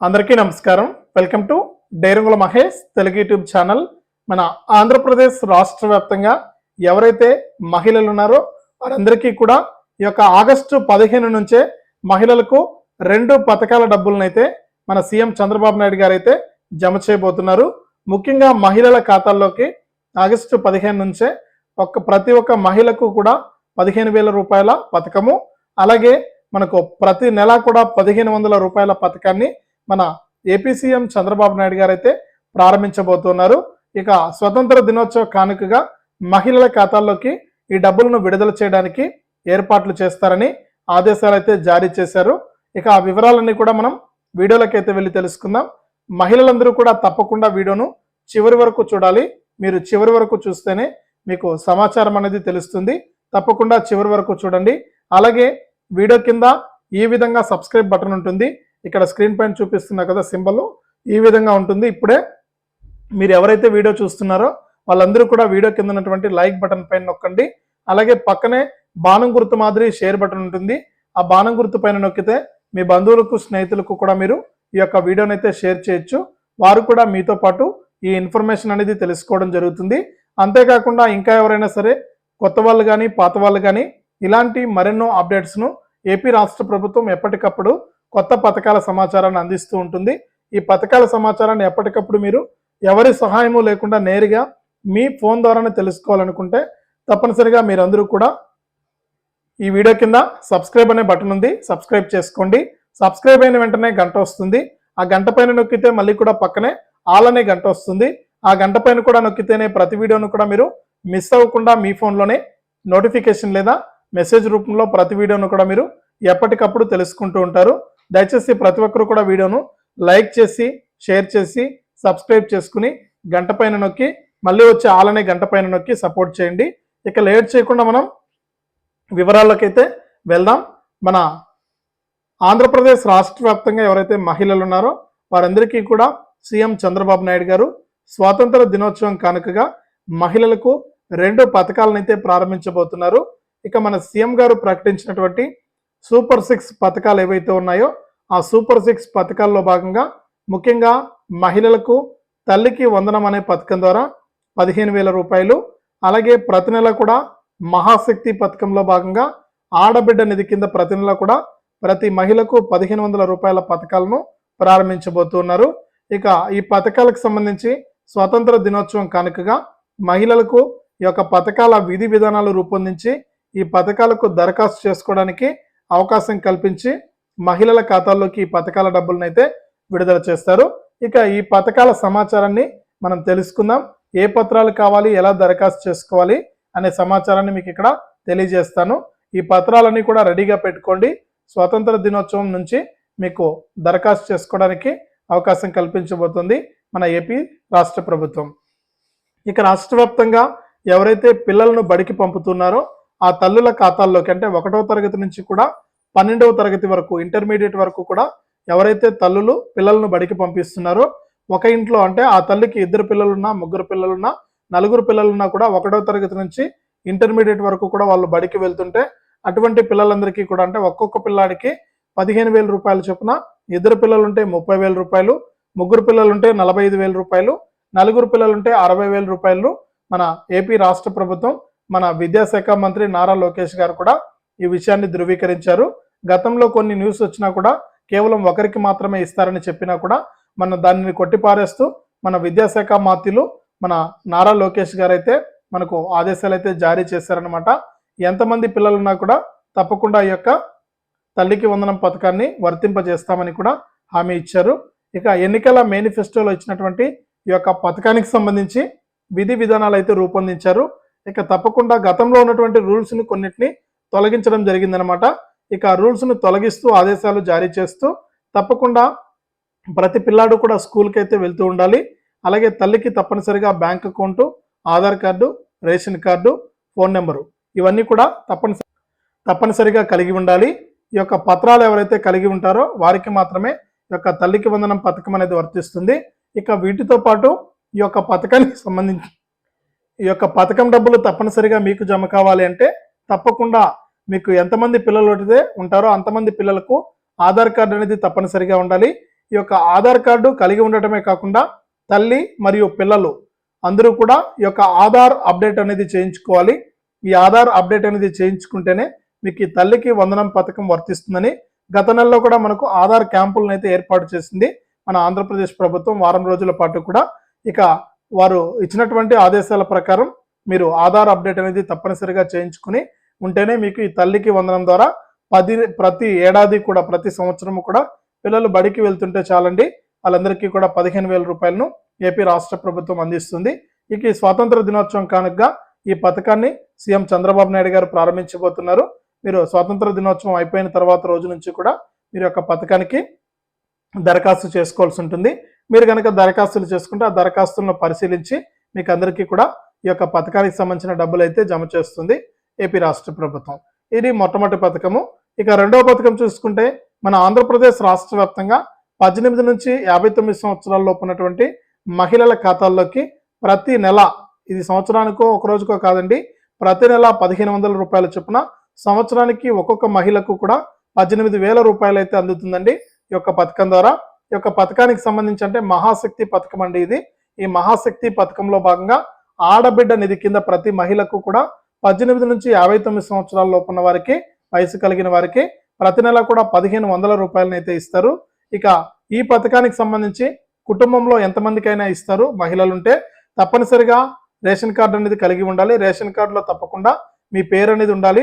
అందరికీ నమస్కారం. Welcome to డైరంగుల Mahesh Telugu YouTube channel. మన ఆంధ్రప్రదేశ్ రాష్ట్ర వ్యాప్తంగా ఎవరైతే మహిళలు ఉన్నారో వారందరికీ కూడా ఈ యొక్క ఆగస్టు పదిహేను నుంచే మహిళలకు రెండు పథకాల డబ్బులనైతే మన సీఎం చంద్రబాబు నాయుడు గారు అయితే జమ చేయబోతున్నారు. ముఖ్యంగా మహిళల ఖాతాల్లోకి ఆగస్టు పదిహేను నుంచే ఒక్క ప్రతి ఒక్క మహిళకు కూడా పదిహేను వేల రూపాయల పథకము అలాగే మనకు ప్రతి నెల కూడా పదిహేను వందల రూపాయల పథకాన్ని మన ఏపీ సీఎం చంద్రబాబు నాయుడు గారు అయితే ప్రారంభించబోతున్నారు. ఇక స్వతంత్ర దినోత్సవ కానుకగా మహిళల ఖాతాల్లోకి ఈ డబ్బులను విడుదల చేయడానికి ఏర్పాట్లు చేస్తారని ఆదేశాలు అయితే జారీ చేశారు. ఇక ఆ వివరాలన్నీ కూడా మనం వీడియోలకైతే వెళ్ళి తెలుసుకుందాం. మహిళలందరూ కూడా తప్పకుండా వీడియోను చివరి వరకు చూడాలి. మీరు చివరి వరకు చూస్తేనే మీకు సమాచారం అనేది తెలుస్తుంది. తప్పకుండా చివరి వరకు చూడండి. అలాగే వీడియో కింద ఈ విధంగా సబ్స్క్రైబ్ బటన్ ఉంటుంది. ఇక్కడ స్క్రీన్ పైన చూపిస్తున్నా కదా సింబల్ ఈ విధంగా ఉంటుంది. ఇప్పుడే మీరు ఎవరైతే వీడియో చూస్తున్నారో వాళ్ళందరూ కూడా వీడియో కింద ఉన్నటువంటి లైక్ బటన్ పైన నొక్కండి. అలాగే పక్కనే బాణం గుర్తు మాదిరి షేర్ బటన్ ఉంటుంది. ఆ బాణం గుర్తు పైన నొక్కితే మీ బంధువులకు స్నేహితులకు కూడా మీరు ఈ యొక్క వీడియోని అయితే షేర్ చేయొచ్చు. వారు కూడా మీతో పాటు ఈ ఇన్ఫర్మేషన్ అనేది తెలుసుకోవడం జరుగుతుంది. అంతేకాకుండా ఇంకా ఎవరైనా సరే కొత్త వాళ్ళు కానీ పాత వాళ్ళు కానీ ఇలాంటి మరెన్నో అప్డేట్స్ను ఏపీ రాష్ట్ర ప్రభుత్వం ఎప్పటికప్పుడు కొత్త పథకాల సమాచారాన్ని అందిస్తూ ఉంటుంది. ఈ పథకాల సమాచారాన్ని ఎప్పటికప్పుడు మీరు ఎవరి సహాయము లేకుండా నేరుగా మీ ఫోన్ ద్వారానే తెలుసుకోవాలనుకుంటే తప్పనిసరిగా మీరందరూ కూడా ఈ వీడియో కింద సబ్స్క్రైబ్ అనే బటన్ ఉంది. సబ్స్క్రైబ్ చేసుకోండి. సబ్స్క్రైబ్ అయిన వెంటనే గంట వస్తుంది. ఆ గంట పైన నొక్కితే మళ్ళీ కూడా పక్కనే ఆల్ అనే గంట వస్తుంది. ఆ గంట పైన కూడా నొక్కితేనే ప్రతి వీడియోను కూడా మీరు మిస్ అవ్వకుండా మీ ఫోన్లోనే నోటిఫికేషన్ లేదా మెసేజ్ రూపంలో ప్రతి వీడియోను కూడా మీరు ఎప్పటికప్పుడు తెలుసుకుంటూ ఉంటారు. దయచేసి ప్రతి ఒక్కరు కూడా వీడియోను లైక్ చేసి షేర్ చేసి సబ్స్క్రైబ్ చేసుకుని గంట పైన నొక్కి మళ్ళీ వచ్చే ఆలనే గంట పైన నొక్కి సపోర్ట్ చేయండి. ఇక లేట్ చేయకుండా మనం వివరాలకైతే వెళ్దాం. మన ఆంధ్రప్రదేశ్ రాష్ట్ర వ్యాప్తంగా ఎవరైతే మహిళలు ఉన్నారో వారందరికీ కూడా సీఎం చంద్రబాబు నాయుడు గారు స్వాతంత్ర దినోత్సవం కానుకగా మహిళలకు రెండు పథకాలనైతే ప్రారంభించబోతున్నారు. ఇక మన సీఎం గారు ప్రకటించినటువంటి సూపర్ సిక్స్ పథకాలు ఏవైతే ఉన్నాయో ఆ సూపర్ సిక్స్ పథకాల్లో భాగంగా ముఖ్యంగా మహిళలకు తల్లికి వందనం అనే పథకం ద్వారా పదిహేను వేల రూపాయలు అలాగే ప్రతి నెల కూడా మహాశక్తి పథకంలో భాగంగా ఆడబిడ్డ నిధి కింద ప్రతి నెల కూడా ప్రతి మహిళకు పదిహేను వందల రూపాయల పథకాలను ప్రారంభించబోతున్నారు. ఇక ఈ పథకాలకు సంబంధించి స్వతంత్ర దినోత్సవం కానుకగా మహిళలకు ఈ యొక్క పథకాల విధి విధానాలు రూపొందించి ఈ పథకాలకు దరఖాస్తు చేసుకోవడానికి అవకాశం కల్పించి మహిళల ఖాతాల్లోకి ఈ పథకాల డబ్బులను అయితే విడుదల చేస్తారు. ఇక ఈ పథకాల సమాచారాన్ని మనం తెలుసుకుందాం. ఏ పత్రాలు కావాలి ఎలా దరఖాస్తు చేసుకోవాలి అనే సమాచారాన్ని మీకు ఇక్కడ తెలియజేస్తాను. ఈ పత్రాలన్నీ కూడా రెడీగా పెట్టుకోండి. స్వాతంత్ర దినోత్సవం నుంచి మీకు దరఖాస్తు చేసుకోవడానికి అవకాశం కల్పించబోతుంది మన ఏపీ రాష్ట్ర ప్రభుత్వం. ఇక రాష్ట్ర ఎవరైతే పిల్లలను బడికి పంపుతున్నారో ఆ తల్లుల ఖాతాల్లోకి అంటే ఒకటో తరగతి నుంచి కూడా పన్నెండవ తరగతి వరకు ఇంటర్మీడియట్ వరకు కూడా ఎవరైతే తల్లులు పిల్లలను బడికి పంపిస్తున్నారో ఒక ఇంట్లో అంటే ఆ తల్లికి ఇద్దరు పిల్లలున్నా ముగ్గురు పిల్లలున్నా నలుగురు పిల్లలున్నా కూడా ఒకటో తరగతి నుంచి ఇంటర్మీడియట్ వరకు కూడా వాళ్ళు బడికి వెళ్తుంటే అటువంటి పిల్లలందరికీ కూడా అంటే ఒక్కొక్క పిల్లాడికి పదిహేను వేల రూపాయలు చొప్పున ఇద్దరు పిల్లలుంటే ముప్పై వేల రూపాయలు ముగ్గురు పిల్లలుంటే నలభై ఐదు వేల రూపాయలు నలుగురు పిల్లలుంటే అరవై వేల రూపాయలు మన ఏపీ రాష్ట్ర ప్రభుత్వం మన విద్యాశాఖ మంత్రి నారా లోకేష్ గారు కూడా ఈ విషయాన్ని ధృవీకరించారు. గతంలో కొన్ని న్యూస్ వచ్చినా కూడా కేవలం ఒకరికి మాత్రమే ఇస్తారని చెప్పినా కూడా మన దానిని కొట్టిపారేస్తూ మన విద్యాశాఖ మాతిలు మన నారా లోకేష్ గారు అయితే మనకు ఆదేశాలు అయితే జారీ చేశారనమాట ఎంతమంది పిల్లలున్నా కూడా తప్పకుండా ఈ యొక్క తల్లికి వందనం పథకాన్ని వర్తింపజేస్తామని కూడా హామీ ఇచ్చారు. ఇక ఎన్నికల మేనిఫెస్టోలో ఇచ్చినటువంటి ఈ యొక్క పథకానికి సంబంధించి విధి విధానాలు అయితే రూపొందించారు. ఇక తప్పకుండా గతంలో ఉన్నటువంటి రూల్స్ని కొన్నిటిని తొలగించడం జరిగిందనమాట ఇక ఆ రూల్స్ను తొలగిస్తూ ఆదేశాలు జారీ చేస్తూ తప్పకుండా ప్రతి పిల్లాడు కూడా స్కూల్కి అయితే వెళ్తూ ఉండాలి. అలాగే తల్లికి తప్పనిసరిగా bank account Aadhaar card ration card phone number ఇవన్నీ కూడా తప్పనిసరి తప్పనిసరిగా కలిగి ఉండాలి. ఈ యొక్క పత్రాలు ఎవరైతే కలిగి ఉంటారో వారికి మాత్రమే ఈ యొక్క తల్లికి వందనం పథకం అనేది వర్తిస్తుంది. ఇక వీటితో పాటు ఈ యొక్క పథకానికి సంబంధించి ఈ యొక్క పథకం డబ్బులు తప్పనిసరిగా మీకు జమ కావాలి అంటే తప్పకుండా మీకు ఎంతమంది పిల్లలు ఉంటారో అంతమంది పిల్లలకు ఆధార్ కార్డు అనేది తప్పనిసరిగా ఉండాలి. ఈ యొక్క ఆధార్ కార్డు కలిగి ఉండటమే కాకుండా తల్లి మరియు పిల్లలు అందరూ కూడా ఈ యొక్క ఆధార్ అప్డేట్ అనేది చేయించుకోవాలి. ఈ ఆధార్ అప్డేట్ అనేది చేయించుకుంటేనే మీకు ఈ తల్లికి వందనం పథకం వర్తిస్తుందని గత నెలలో కూడా మనకు ఆధార్ క్యాంపులను అయితే ఏర్పాటు చేసింది మన ఆంధ్రప్రదేశ్ ప్రభుత్వం వారం రోజుల పాటు కూడా. ఇక వారు ఇచ్చినటువంటి ఆదేశాల ప్రకారం మీరు ఆధార్ అప్డేట్ అనేది తప్పనిసరిగా చేయించుకుని ఉంటేనే మీకు ఈ తల్లికి వందనం ద్వారా పది ప్రతి ఏడాది కూడా ప్రతి సంవత్సరం కూడా పిల్లలు బడికి వెళ్తుంటే చాలండి. వాళ్ళందరికీ కూడా పదిహేను వేల రూపాయలను ఏపీ రాష్ట్ర ప్రభుత్వం అందిస్తుంది. ఇక ఈ స్వాతంత్ర దినోత్సవం కానుకగా ఈ పథకాన్ని సీఎం చంద్రబాబు నాయుడు గారు ప్రారంభించబోతున్నారు. మీరు స్వాతంత్ర దినోత్సవం అయిపోయిన తర్వాత రోజు నుంచి కూడా మీరు యొక్క పథకానికి దరఖాస్తు చేసుకోవాల్సి ఉంటుంది. మీరు కనుక దరఖాస్తులు చేసుకుంటే ఆ దరఖాస్తులను పరిశీలించి మీకు అందరికీ కూడా ఈ యొక్క పథకానికి సంబంధించిన డబ్బులు అయితే జమ చేస్తుంది ఏపీ రాష్ట్ర ప్రభుత్వం. ఇది మొట్టమొదటి పథకము. ఇక రెండవ పథకం చూసుకుంటే మన ఆంధ్రప్రదేశ్ రాష్ట్ర వ్యాప్తంగా పద్దెనిమిది నుంచి యాభై తొమ్మిది సంవత్సరాల్లో ఉన్నటువంటి మహిళల ఖాతాల్లోకి ప్రతి నెల ఇది సంవత్సరానికో ఒక రోజుకో కాదండి ప్రతి నెల పదిహేను వందల రూపాయల చొప్పున సంవత్సరానికి ఒక్కొక్క మహిళకు కూడా పద్దెనిమిది వేల రూపాయలు అయితే అందుతుందండి ఈ యొక్క పథకం ద్వారా. ఈ యొక్క పథకానికి సంబంధించి అంటే మహాశక్తి పథకం అండి ఇది. ఈ మహాశక్తి పథకంలో భాగంగా ఆడబిడ్డ నిధి కింద ప్రతి మహిళకు కూడా పద్దెనిమిది నుంచి యాభై తొమ్మిది సంవత్సరాల లోపున్న వారికి వయసు కలిగిన వారికి ప్రతి నెల కూడా పదిహేను వందల రూపాయలను అయితే ఇస్తారు. ఇక ఈ పథకానికి సంబంధించి కుటుంబంలో ఎంతమందికైనా ఇస్తారు మహిళలు ఉంటే తప్పనిసరిగా రేషన్ కార్డు అనేది కలిగి ఉండాలి. రేషన్ కార్డులో తప్పకుండా మీ పేరు అనేది ఉండాలి.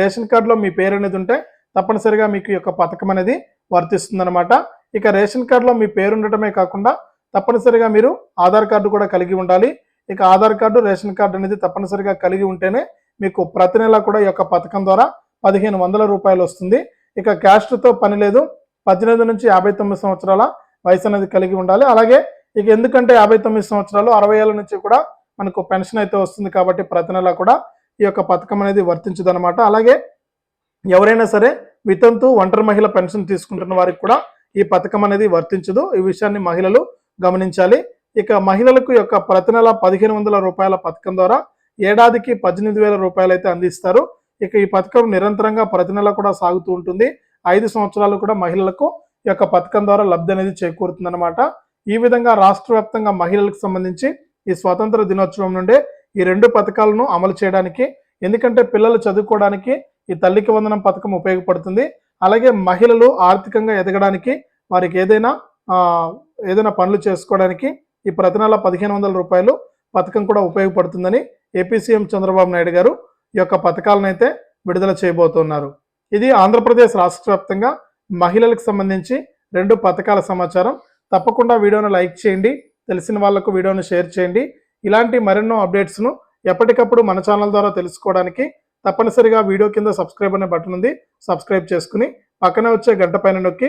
రేషన్ కార్డులో మీ పేరు అనేది ఉంటే తప్పనిసరిగా మీకు యొక్క పథకం అనేది వర్తిస్తుందన్నమాట. ఇక రేషన్ కార్డులో మీ పేరు ఉండటమే కాకుండా తప్పనిసరిగా మీరు ఆధార్ కార్డు కూడా కలిగి ఉండాలి. ఇక ఆధార్ కార్డు రేషన్ కార్డు అనేది తప్పనిసరిగా కలిగి ఉంటేనే మీకు ప్రతి నెల కూడా ఈ యొక్క పథకం ద్వారా పదిహేను వందల రూపాయలు వస్తుంది. ఇక క్యాస్ట్తో పని లేదు. పద్దెనిమిది నుంచి యాభై తొమ్మిది సంవత్సరాల వయసు అనేది కలిగి ఉండాలి. అలాగే ఇక ఎందుకంటే యాభై తొమ్మిది సంవత్సరాలు అరవై ఏళ్ళ నుంచి కూడా మనకు పెన్షన్ అయితే వస్తుంది కాబట్టి ప్రతి నెల కూడా ఈ యొక్క పథకం అనేది వర్తించదనమాట అలాగే ఎవరైనా సరే వితంతు ఒంటరి మహిళ పెన్షన్ తీసుకుంటున్న వారికి కూడా ఈ పథకం అనేది వర్తించదు. ఈ విషయాన్ని మహిళలు గమనించాలి. ఇక మహిళలకు యొక్క ప్రతి నెల పదిహేను వందల రూపాయల పథకం ద్వారా ఏడాదికి పద్దెనిమిది వేల రూపాయలు అయితే అందిస్తారు. ఇక ఈ పథకం నిరంతరంగా ప్రతి నెల కూడా సాగుతూ ఉంటుంది. ఐదు సంవత్సరాలు కూడా మహిళలకు ఈ యొక్క పథకం ద్వారా లబ్ధి అనేది చేకూరుతుందన్నమాట. ఈ విధంగా రాష్ట్ర వ్యాప్తంగా మహిళలకు సంబంధించి ఈ స్వాతంత్ర దినోత్సవం నుండే ఈ రెండు పథకాలను అమలు చేయడానికి ఎందుకంటే పిల్లలు చదువుకోవడానికి ఈ తల్లికి వందనం పథకం ఉపయోగపడుతుంది. అలాగే మహిళలు ఆర్థికంగా ఎదగడానికి వారికి ఏదైనా ఏదైనా పనులు చేసుకోవడానికి ఈ ప్రతి నెల పదిహేను వందల రూపాయలు పథకం కూడా ఉపయోగపడుతుందని ఏపీ సీఎం చంద్రబాబు నాయుడు గారు ఈ యొక్క పథకాలను అయితే విడుదల చేయబోతున్నారు. ఇది ఆంధ్రప్రదేశ్ రాష్ట్ర వ్యాప్తంగా మహిళలకు సంబంధించి రెండు పథకాల సమాచారం. తప్పకుండా వీడియోను లైక్ చేయండి తెలిసిన వాళ్ళకు వీడియోను షేర్ చేయండి. ఇలాంటి మరెన్నో అప్డేట్స్ను ఎప్పటికప్పుడు మన ఛానల్ ద్వారా తెలుసుకోవడానికి తప్పనిసరిగా వీడియో కింద సబ్స్క్రైబ్ అనే బటన్ ఉంది. సబ్స్క్రైబ్ చేసుకుని పక్కనే వచ్చే గంట పైన నొక్కి